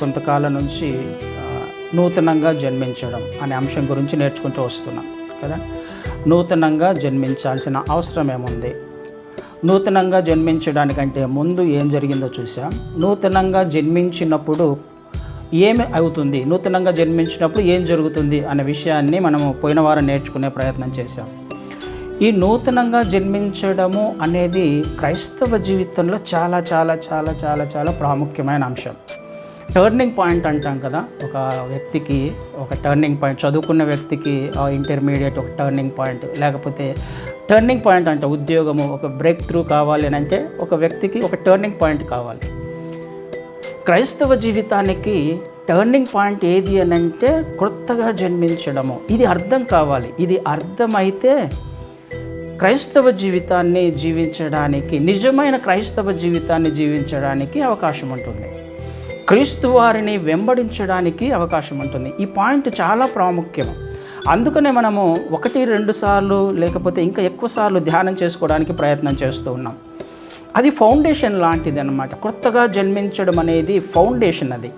కొంతకాలం నుంచి నూతనంగా జన్మించడం అనే అంశం గురించి నేర్చుకుంటూ వస్తున్నాం కదా? నూతనంగా జన్మించాల్సిన అవసరం ఏముంది? నూతనంగా జన్మించడానికంటే ముందు ఏం జరిగిందో చూసాం నూతనంగా జన్మించినప్పుడు ఏమి అవుతుంది? నూతనంగా జన్మించినప్పుడు ఏం జరుగుతుంది అనే విషయాన్ని మనము పోయిన వారం నేర్చుకునే ప్రయత్నం చేశాం. ఈ నూతనంగా జన్మించడము అనేది క్రైస్తవ జీవితంలో చాలా చాలా చాలా చాలా చాలా ప్రాముఖ్యమైన అంశం. టర్నింగ్ పాయింట్ అంటాం కదా ఒక వ్యక్తికి ఒక టర్నింగ్ పాయింట్ చదువుకున్న వ్యక్తికి ఇంటర్మీడియట్ ఒక టర్నింగ్ పాయింట్ లేకపోతే టర్నింగ్ పాయింట్ అంటే ఉద్యోగము ఒక బ్రేక్ త్రూ కావాలి అని అంటే ఒక వ్యక్తికి ఒక టర్నింగ్ పాయింట్ కావాలి. క్రైస్తవ జీవితానికి టర్నింగ్ పాయింట్ ఏది అని అంటే కొత్తగా జన్మించడము. ఇది అర్థం కావాలి. ఇది అర్థమైతే క్రైస్తవ జీవితాన్ని జీవించడానికి నిజమైన క్రైస్తవ జీవితాన్ని జీవించడానికి అవకాశం ఉంటుంది. క్రీస్తు వారిని వెంబడించడానికి అవకాశం ఉంటుంది. ఈ పాయింట్ చాలా ప్రాముఖ్యం. అందుకనే మనము ఒకటి రెండు సార్లు లేకపోతే ఇంకా ఎక్కువ సార్లు ధ్యానం చేసుకోవడానికి ప్రయత్నం చేస్తూ ఉన్నాం. అది ఫౌండేషన్ లాంటిది అనమాట కొత్తగా జన్మించడం అనేది ఫౌండేషన్ అది.